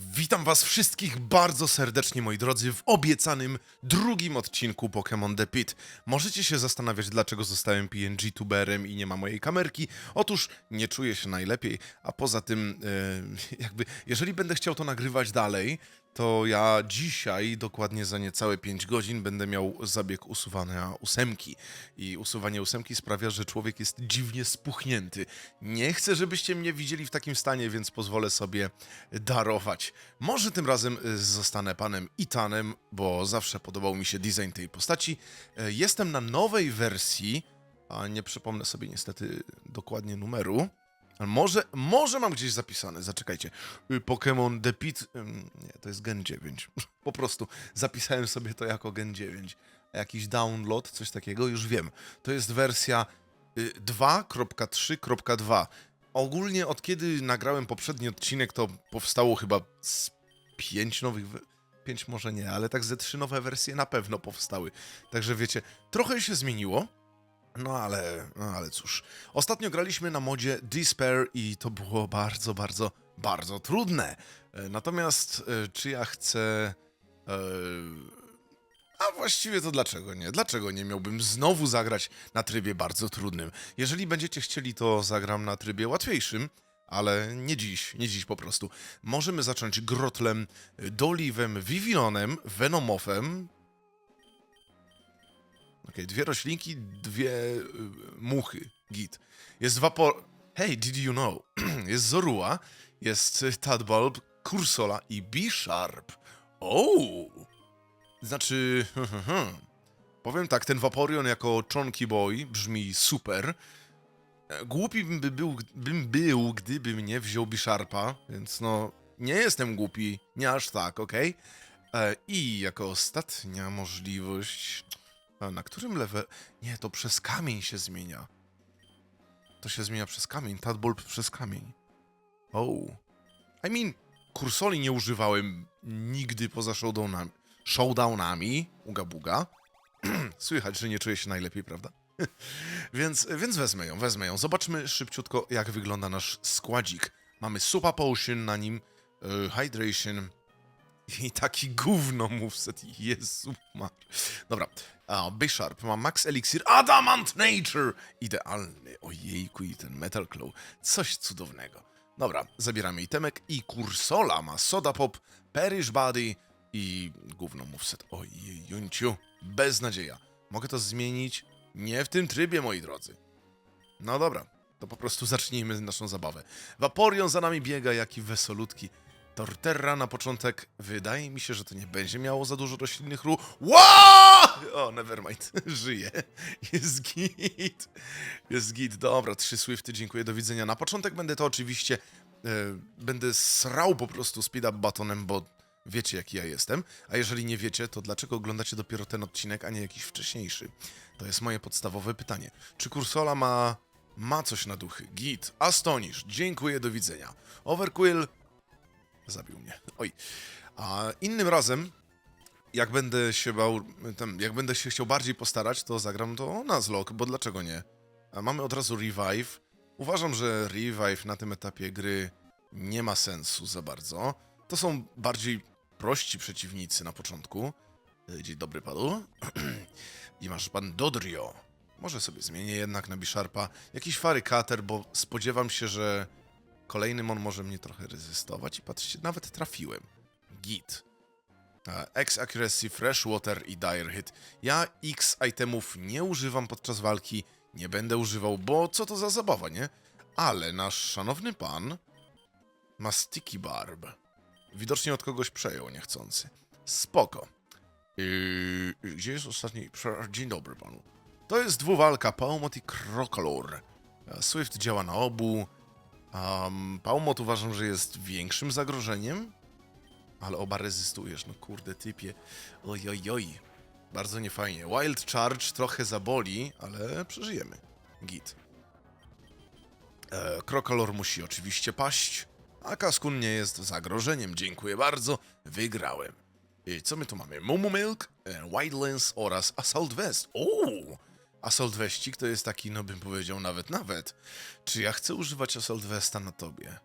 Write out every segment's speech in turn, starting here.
Witam was wszystkich bardzo serdecznie, moi drodzy, w obiecanym drugim odcinku Pokémon The Pit. Możecie się zastanawiać, dlaczego zostałem PNG-tuberem i nie ma mojej kamerki. Otóż nie czuję się najlepiej, a poza tym, e, jakby, jeżeli będę chciał to nagrywać dalej, to ja dzisiaj, dokładnie za niecałe 5 godzin, będę miał zabieg usuwania ósemki. I usuwanie ósemki sprawia, że człowiek jest dziwnie spuchnięty. Nie chcę, żebyście mnie widzieli w takim stanie, więc pozwolę sobie darować. Może tym razem y, zostanę panem Itanem, bo zawsze podobał mi się design tej postaci. E, Jestem na nowej wersji, a nie przypomnę sobie niestety dokładnie numeru. Może, może mam gdzieś zapisane, zaczekajcie. Y, Pokémon The Pit. ym, Nie, to jest Gen 9. Po prostu zapisałem sobie to jako Gen 9. A jakiś download, coś takiego, już wiem. To jest wersja y, 2.3.2. Ogólnie od kiedy nagrałem poprzedni odcinek, to powstało chyba z pięć nowych. we- Pięć może nie, ale tak ze trzy nowe wersje na pewno powstały. Także wiecie, trochę się zmieniło. No ale, no ale cóż. Ostatnio graliśmy na modzie Despair i to było bardzo, bardzo, bardzo trudne. E, Natomiast e, czy ja chcę. e, A właściwie to dlaczego nie? Dlaczego nie miałbym znowu zagrać na trybie bardzo trudnym? Jeżeli będziecie chcieli, to zagram na trybie łatwiejszym, ale nie dziś, nie dziś po prostu. Możemy zacząć Grotlem, Doliwem, Vivilonem, Venomofem, Okej, dwie roślinki, dwie y, muchy. Git. Jest Vapor... Hey, did you know? jest Zorua, jest y, Tadbulb, Cursola i B-Sharp. Oh! Znaczy... Powiem tak, ten Vaporeon jako Chonky Boy brzmi super. Głupi bym by był, bym był, gdybym nie wziął B-Sharpa, więc no... Nie jestem głupi, nie aż tak, okej? E, I jako ostatnia możliwość... A na którym level? Nie, to przez kamień się zmienia. To się zmienia przez kamień. Tadbulb przez kamień. Oh. I mean, kursoli nie używałem nigdy poza showdownami. Showdownami. Uga buga. Słychać, że nie czuję się najlepiej, prawda? więc, więc wezmę ją, wezmę ją. Zobaczmy szybciutko, jak wygląda nasz składzik. Mamy Super Potion na nim, y, Hydration, i taki gówno moveset, Jezu mar. Dobra, a Bisharp ma Max Elixir, Adamant Nature! Idealny, ojejku i ten Metal Claw, coś cudownego. Dobra, zabieramy itemek i Kursola ma Soda Pop, Perish Body i gówno moveset. Ojej, Junciu, beznadzieja. Mogę to zmienić? Nie w tym trybie, moi drodzy. No dobra, to po prostu zacznijmy naszą zabawę. Vaporeon za nami biega, jaki wesolutki. Torterra na początek. Wydaje mi się, że to nie będzie miało za dużo roślinnych ru. Wow! O, nevermind. Żyje. Jest git. Jest git. Dobra, trzy Swifty, dziękuję, do widzenia. Na początek będę to oczywiście... E, będę srał po prostu speed up batonem, bo wiecie, jaki ja jestem. A jeżeli nie wiecie, to dlaczego oglądacie dopiero ten odcinek, a nie jakiś wcześniejszy? To jest moje podstawowe pytanie. Czy Kursola ma... Ma coś na duchy. Git. Astonish. Dziękuję, do widzenia. Overquill. Zabił mnie. Oj. A innym razem, jak będę się bał, tam, jak będę się chciał bardziej postarać, to zagram to Nuzlocke, bo dlaczego nie? A mamy od razu Revive. Uważam, że Revive na tym etapie gry nie ma sensu za bardzo. To są bardziej prości przeciwnicy na początku. E, Dzień dobry panu. I masz pan Dodrio. Może sobie zmienię jednak na Bisharpa. Jakiś farykater, bo spodziewam się, że Kolejny mon może mnie trochę rezystować i patrzcie, nawet trafiłem. Git. X Accuracy, Fresh Water i Dire Hit. Ja X itemów nie używam podczas walki, nie będę używał, bo co to za zabawa, nie? Ale nasz szanowny pan ma Sticky Barb. Widocznie od kogoś przejął niechcący. Spoko. Yy, gdzie jest ostatni? Dzień dobry panu. To jest dwuwalka Paumot i Krokolor. Swift działa na obu. Um, Paumot uważam, że jest większym zagrożeniem, ale oba rezystujesz, no kurde typie. Oj, oj. Bardzo niefajnie. Wild Charge trochę zaboli, ale przeżyjemy. Git. E, Krokolor musi oczywiście paść, a Kaskun nie jest zagrożeniem. Dziękuję bardzo, wygrałem. I co my tu mamy? Mumu Milk, e, Wildlands oraz Assault Vest. Uuu! Assault Westik to jest taki, no bym powiedział, nawet, nawet. Czy ja chcę używać Assault Vesta na tobie?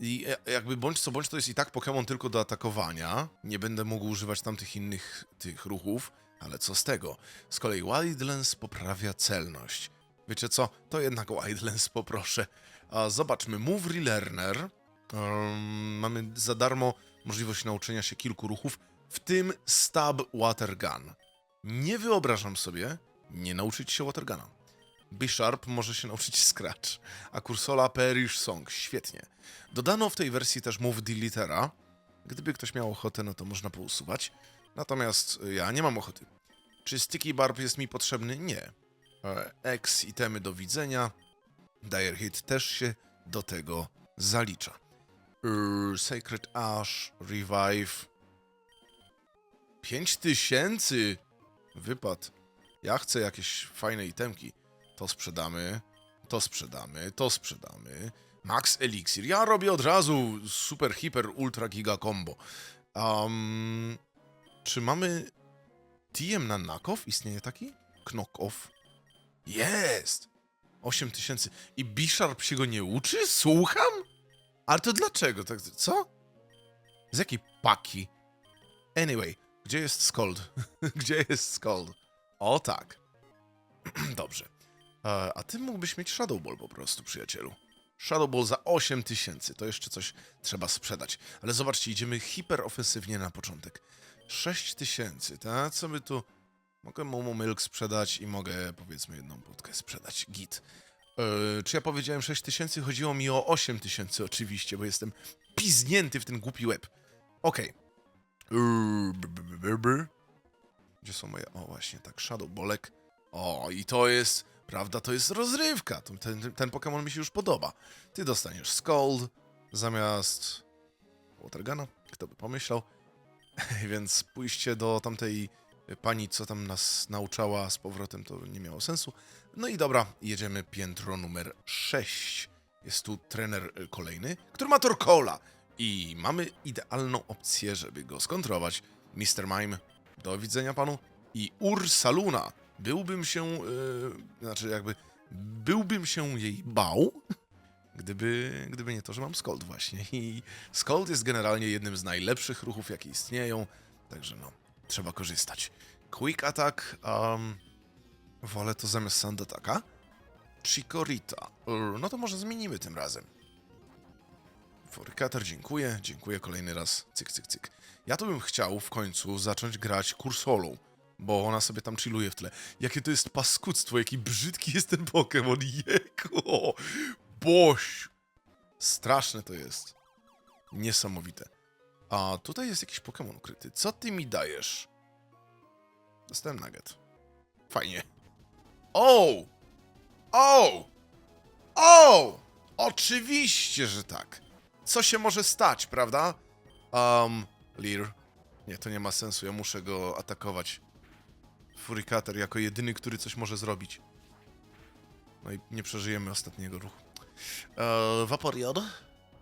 I e, jakby bądź co bądź to jest i tak Pokémon tylko do atakowania. Nie będę mógł używać tam tych innych tych ruchów, ale co z tego? Z kolei Wildlands poprawia celność. Wiecie co? To jednak Wildlands poproszę. A zobaczmy, Move Relearner. Um, mamy za darmo możliwość nauczenia się kilku ruchów, w tym Stab Water Gun. Nie wyobrażam sobie nie nauczyć się Waterguna. Bisharp może się nauczyć Scratch, a Cursola Perish Song. Świetnie. Dodano w tej wersji też Move Deletera. Gdyby ktoś miał ochotę, no to można pousuwać. Natomiast y, ja nie mam ochoty. Czy Sticky Barb jest mi potrzebny? Nie. E, X itemy do widzenia. Dire Hit też się do tego zalicza. Sacred Ash, Revive. 5000 wypad. Ja chcę jakieś fajne itemki. To sprzedamy, to sprzedamy, to sprzedamy. Max Elixir. Ja robię od razu super, hiper, ultra giga combo. Um, czy mamy TM na knockoff? Istnieje taki? Knockoff. Jest! 8000. I Bisharp się go nie uczy? Słucham? Ale to dlaczego? Tak, co? Z jakiej paki? Anyway, gdzie jest Scold? gdzie jest Scold? O tak. Dobrze. E, a ty mógłbyś mieć Shadow Ball po prostu, przyjacielu. Shadow Ball za 8000. To jeszcze coś trzeba sprzedać. Ale zobaczcie, idziemy hiperofensywnie na początek. 6000, tak? Co by tu... Mogę Momo Milk sprzedać i mogę, powiedzmy, jedną płotkę sprzedać. Git. E, czy ja powiedziałem 6000? Chodziło mi o 8000 oczywiście, bo jestem piznięty w ten głupi łeb. Okej. Yy, br, br. Gdzie są moje... O, właśnie, tak, Shadow Bolek. O, i to jest... Prawda, to jest rozrywka. To- Ten, ten Pokémon mi się już podoba. Ty dostaniesz Scold zamiast... Watergana? Kto by pomyślał? Więc pójście do tamtej pani, co tam nas nauczała z powrotem, to nie miało sensu. No i dobra, jedziemy piętro numer 6. Jest tu trener y, kolejny, który ma Torkola. I mamy idealną opcję, żeby go skontrować. Mr. Mime, do widzenia panu. I Ursaluna. Byłbym się, yy, znaczy jakby, byłbym się jej bał, gdyby, gdyby nie to, że mam Scold właśnie. I Scold jest generalnie jednym z najlepszych ruchów, jakie istnieją. Także no, trzeba korzystać. Quick Attack, um, wolę to zamiast Sand Attacka. Chikorita. No to może zmienimy tym razem. Forykater, dziękuję. Dziękuję kolejny raz. Cyk, cyk, cyk. Ja to bym chciał w końcu zacząć grać kursolą, bo ona sobie tam chilluje w tle. Jakie to jest paskudztwo, jaki brzydki jest ten Pokémon. Jeko! Boś! Straszne to jest. Niesamowite. A tutaj jest jakiś Pokémon ukryty. Co ty mi dajesz? Dostałem nugget. Fajnie. O! O! O! Oczywiście, że tak. Co się może stać, prawda? Um, Lear. Nie, to nie ma sensu, ja muszę go atakować. Furikater jako jedyny, który coś może zrobić. No i nie przeżyjemy ostatniego ruchu. Vaporeon?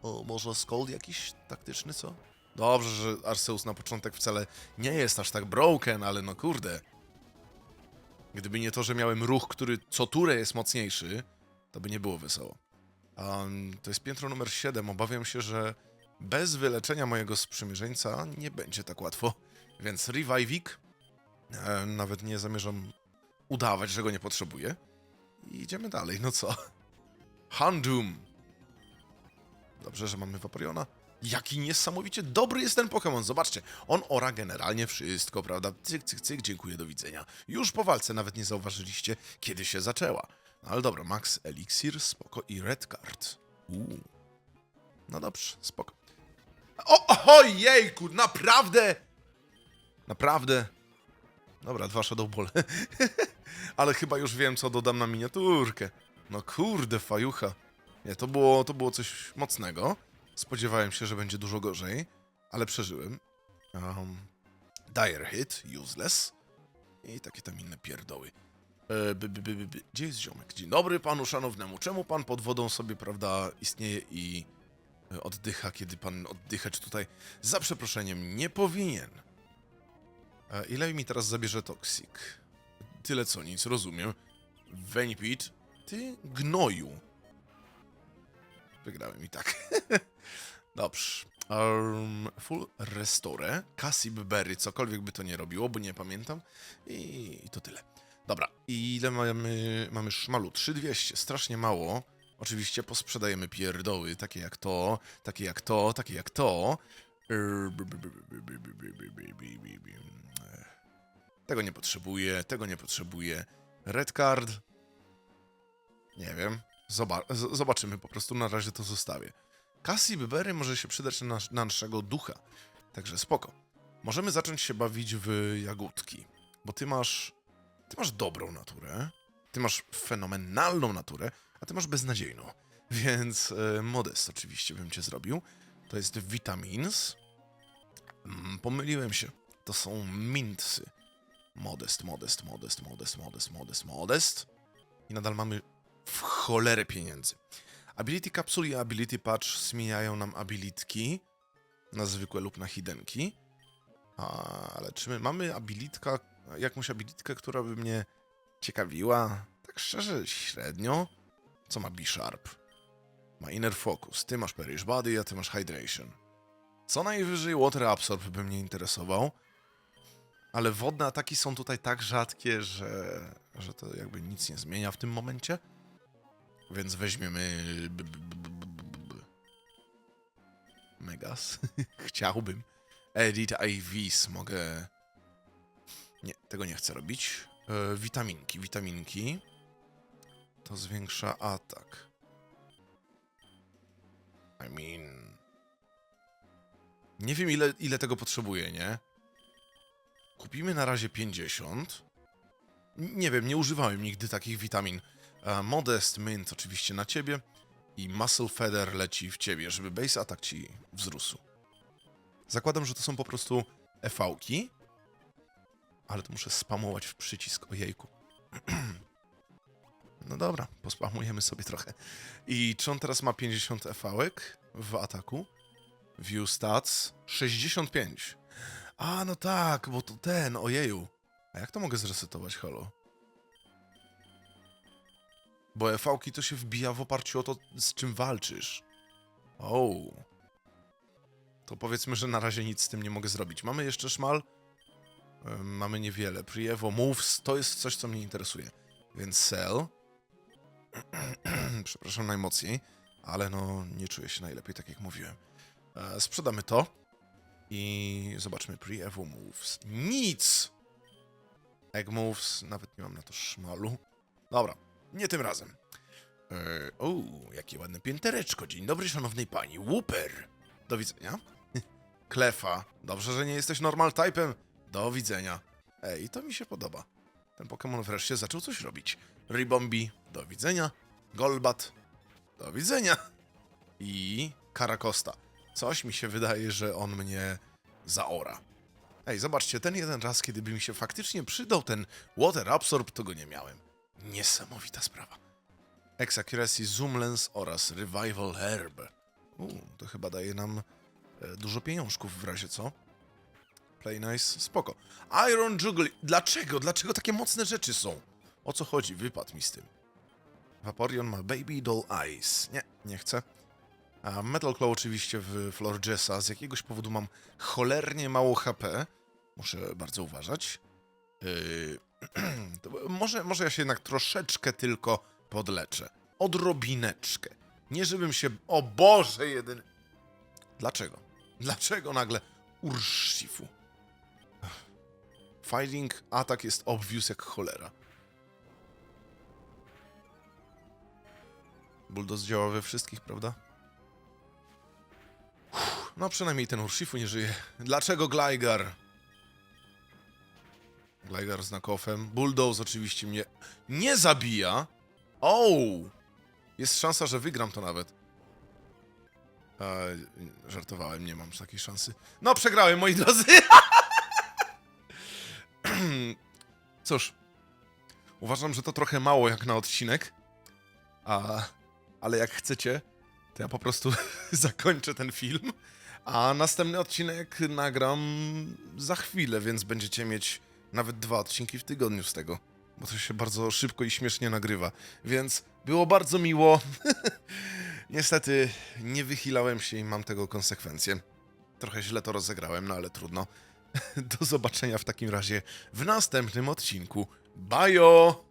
O, może Scold jakiś taktyczny, co? Dobrze, że Arceus na początek wcale nie jest aż tak broken, ale no kurde. Gdyby nie to, że miałem ruch, który co turę jest mocniejszy, to by nie było wesoło. Um, to jest piętro numer 7. Obawiam się, że bez wyleczenia mojego sprzymierzeńca nie będzie tak łatwo. Więc Revivik. E, nawet nie zamierzam udawać, że go nie potrzebuję. I idziemy dalej, no co? Handum. Dobrze, że mamy Vaporeona. Jaki niesamowicie dobry jest ten Pokémon. Zobaczcie, on ora generalnie wszystko, prawda? Cyk, cyk, cyk, dziękuję, do widzenia. Już po walce nawet nie zauważyliście, kiedy się zaczęła. Ale dobra, Max Elixir, spoko i Red Card. Uuu. No dobrze, spoko. O, ojejku, naprawdę! Naprawdę? Dobra, dwa Shadow Ball. ale chyba już wiem, co dodam na miniaturkę. No kurde, fajucha. Nie, to było, to było coś mocnego. Spodziewałem się, że będzie dużo gorzej, ale przeżyłem. Um, dire Hit, Useless i takie tam inne pierdoły. E, by, by, by, by, by. Gdzie jest ziomek? Dzień dobry panu szanownemu. Czemu pan pod wodą sobie, prawda, istnieje i e, oddycha, kiedy pan oddychać tutaj, za przeproszeniem, nie powinien? E, ile mi teraz zabierze toksik? Tyle co nic, rozumiem. Venipit, ty gnoju. Wygrałem i tak. Dobrze. Um, full Restore, Cassib Berry, cokolwiek by to nie robiło, bo nie pamiętam. I to tyle. Dobra, i ile mamy, mamy szmalu? 3200, strasznie mało. Oczywiście posprzedajemy pierdoły, takie jak to, takie jak to, takie jak to. Tego nie potrzebuję, tego nie potrzebuję. Red card. Nie wiem. Zoba- zobaczymy, po prostu na razie to zostawię. Cassie Berry może się przydać na, na naszego ducha. Także spoko. Możemy zacząć się bawić w jagódki. Bo ty masz. Ty masz dobrą naturę. Ty masz fenomenalną naturę, a ty masz beznadziejną. Więc e, modest oczywiście bym cię zrobił. To jest vitamins. Mm, pomyliłem się. To są mintsy. Modest, modest, modest, modest, modest, modest, modest. I nadal mamy w cholerę pieniędzy. Ability Capsule i Ability Patch zmieniają nam abilitki na zwykłe lub na hidenki. A, ale czy my mamy abilitka, jakąś abilitkę, która by mnie ciekawiła? Tak szczerze, średnio. Co ma B-Sharp? Ma Inner Focus. Ty masz Perish Body, a ty masz Hydration. Co najwyżej Water Absorb by mnie interesował. Ale wodne ataki są tutaj tak rzadkie, że, że to jakby nic nie zmienia w tym momencie. Więc weźmiemy. Megas. Chciałbym. Edit IVs mogę. Nie, tego nie chcę robić. E, witaminki, witaminki. To zwiększa atak. I mean. Nie wiem, ile, ile tego potrzebuję, nie? Kupimy na razie 50. N- Nie wiem, nie używałem nigdy takich witamin. E, Modest Mint oczywiście na ciebie i Muscle Feather leci w ciebie, żeby base attack ci wzrósł. Zakładam, że to są po prostu EV-ki, ale to muszę spamować w przycisk, ojejku. No dobra, pospamujemy sobie trochę. I czy on teraz ma 50 EV-ek w ataku? View stats 65. A, no tak, bo to ten, ojeju. A jak to mogę zresetować, halo? Bo EV-ki to się wbija w oparciu o to, z czym walczysz. O. To powiedzmy, że na razie nic z tym nie mogę zrobić. Mamy jeszcze szmal? Mamy niewiele. Prievo, moves, to jest coś, co mnie interesuje. Więc sell. Przepraszam najmocniej, ale no nie czuję się najlepiej, tak jak mówiłem. E, sprzedamy to i zobaczmy pre-evo moves. Nic! Egg moves, nawet nie mam na to szmalu. Dobra, nie tym razem. E, o, jakie ładne piętereczko. Dzień dobry, szanownej pani. Whooper. Do widzenia. Klefa. Dobrze, że nie jesteś normal typem. Do widzenia. Ej, to mi się podoba. Ten Pokémon wreszcie zaczął coś robić. Ribombi. Do widzenia. Golbat. Do widzenia. I Karakosta. Coś mi się wydaje, że on mnie zaora. Ej, zobaczcie, ten jeden raz, kiedy by mi się faktycznie przydał ten Water Absorb, to go nie miałem. Niesamowita sprawa. X-Accuracy, Zoom Lens oraz Revival Herb. Uuu, to chyba daje nam e, dużo pieniążków w razie co. Play nice, spoko. Iron Juggle, dlaczego? Dlaczego takie mocne rzeczy są? O co chodzi? Wypadł mi z tym. Vaporeon ma Baby Doll Eyes. Nie, nie chcę. A Metal Claw oczywiście w Florgessa. Z jakiegoś powodu mam cholernie mało HP. Muszę bardzo uważać. Yy, może, może ja się jednak troszeczkę tylko podleczę. Odrobineczkę. Nie żebym się... O Boże, jeden... Dlaczego? Dlaczego nagle Urshifu? Fighting atak jest obvious jak cholera. Bulldoze działa we wszystkich, prawda? Uff, no przynajmniej ten Urshifu nie żyje. Dlaczego Gligar? Gligar z nakofem. Bulldoze oczywiście mnie nie zabija. O! Jest szansa, że wygram to nawet. E, żartowałem, nie mam takiej szansy. No, przegrałem, moi drodzy. Cóż, uważam, że to trochę mało jak na odcinek. A, ale jak chcecie, to ja po prostu zakończę ten film. A następny odcinek nagram za chwilę, więc będziecie mieć nawet dwa odcinki w tygodniu z tego. Bo to się bardzo szybko i śmiesznie nagrywa. Więc było bardzo miło. Niestety nie wychylałem się i mam tego konsekwencje. Trochę źle to rozegrałem, no ale trudno. Do zobaczenia w takim razie w następnym odcinku. Bajo!